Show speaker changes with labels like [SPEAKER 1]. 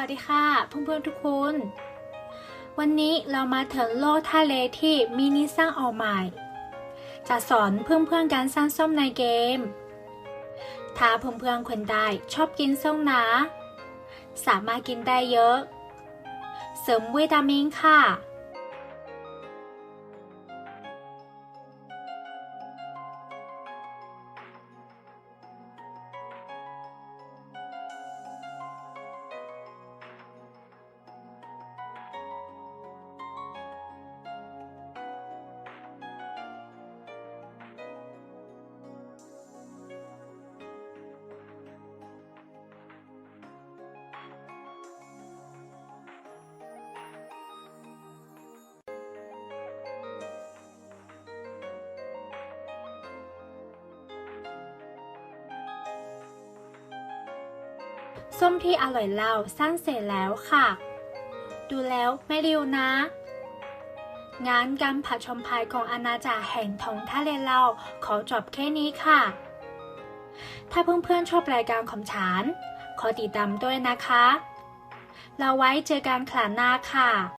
[SPEAKER 1] วัสดีค่ะเพื่อนๆทุกคน วันนี้เรามาถึงโลกทะเลที่มินิสร้างออกใหม่ จะสอนเพื่อนๆการสร้างส้มในเกม ถ้าเพื่อนๆคนใดชอบกินส้มนะ สามารถกินได้เยอะ เสริมวิตามินค่ะ ส้มที่อร่อยเล่าสร้างเสร็จแล้วค่ะ ดูแล้วไม่เร็วนะ งานการผัดชมพายของอาณาจักรแห่งทองทะเลเราขอจบแค่นี้ค่ะ ถ้าเพื่อนๆชอบรายการของฉัน ขอติดตามด้วยนะคะ เราไว้เจอกันคราวหน้าค่ะ